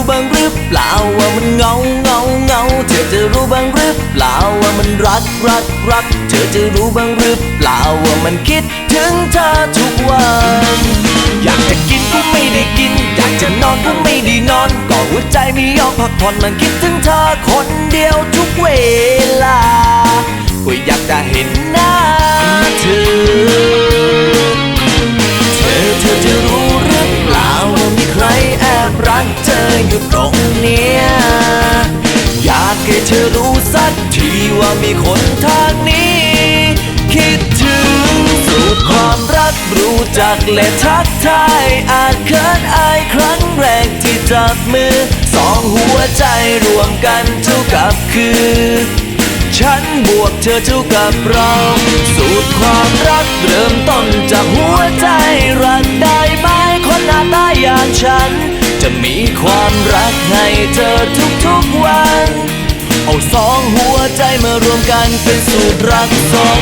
รู้บ้างหรือเปล่าว่ามันเงาเงาเงาเธอจะรู้บ้างหรือเปล่าว่ามันรักรักรัก เธอจะรู้บ้างหรือเปล่าว่ามันคิดถึงเธอทุกวัน อยากจะกินก็ไม่ได้กิน อยากจะนอนก็ไม่ได้นอน ก็หัวใจไม่ยอมพักผ่อนมันคิดถึงเธอคนเดียวทุกเวลา ก็อยากจะเห็นหน้าเธอ รู้สักทีว่ามีคนทางนี้ คิดถึงสูตรความรักรู้จักและทักทายอาจเขินอายครั้งแรกที่จับมือ สองหัวใจรวมกันเท่ากับคือฉันบวกเธอเท่ากับเรา สูตรความรักเริ่มต้นจากหัวใจรักได้ไหมคนหน้าตาอย่างฉัน จะมีความรักให้เธอทุกๆวัน เอาสองหัวใจมารวมกันเป็นสูตรรักสอง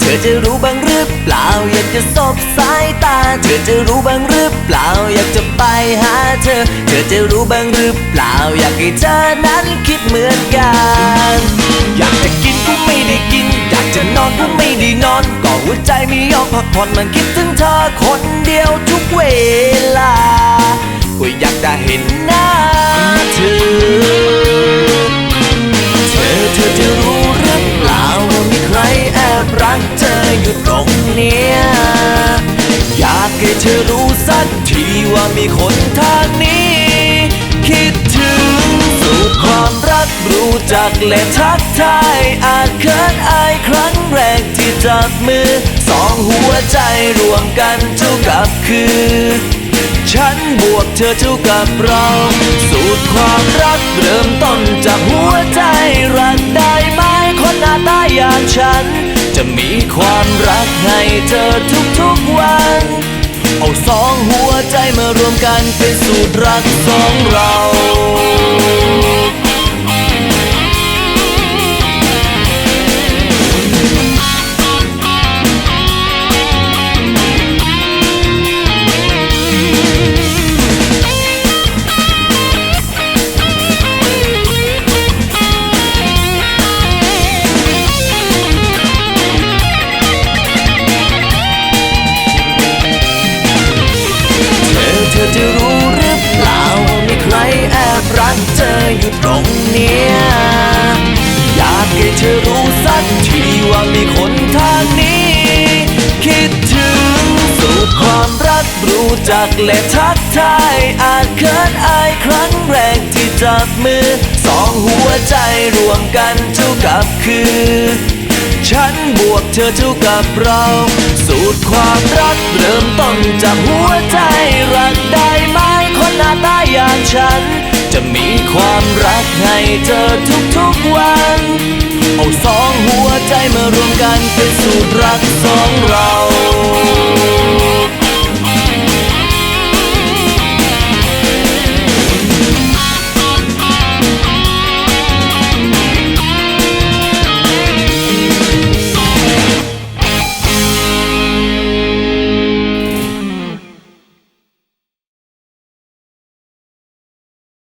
เธอจะรู้บ้างหรือเปล่า อยากจะสบสายตา เธอจะรู้บ้างหรือเปล่า อยากจะไปหาเธอ เธอจะรู้บ้างหรือเปล่า อยากให้เธอนั้นคิดเหมือนกัน อยากจะกินก็ไม่ได้กิน อยากจะนอนก็ไม่ได้นอน ก็หัวใจไม่ยอมพักผ่อนมันคิดถึงเธอคนเดียวทุกเวลา ก็อยากจะเห็นหน้าเธอ ธอรู้สักทีว่ามีคนทางนี้ คิดถึงสูตรความรักรู้จักและทักทายอาจเขินอายครั้งแรกที่จับมือ สองหัวใจรวมกันเท่ากับคือ ฉันบวกเธอเท่ากับเรา สูตรความรักเริ่มต้นจากหัวใจรักได้ไหมคนหน้าตาอย่างฉัน จะมีความรักให้เธอทุกๆวัน เอาสองหัวใจมารวมกันเป็นสูตรรักสองเรา จะรู้หรือเปล่าว่ามีใครแอบรักเธออยู่ตรงเนี้ยอยากให้เธอรู้สักทีว่ามีคนทางนี้ คิดถึงสูตรความรักรู้จักและทักทายอาจเขินอายครั้งแรกที่จับมือ สองหัวใจรวมกันเท่ากับคือฉันบวกเธอเท่ากับเรา สูตรความรักเริ่มต้นจากหัวใจ ให้เธอทุกๆวัน เอาสองหัวใจมารวมกันเป็นสูตรรักสองเรา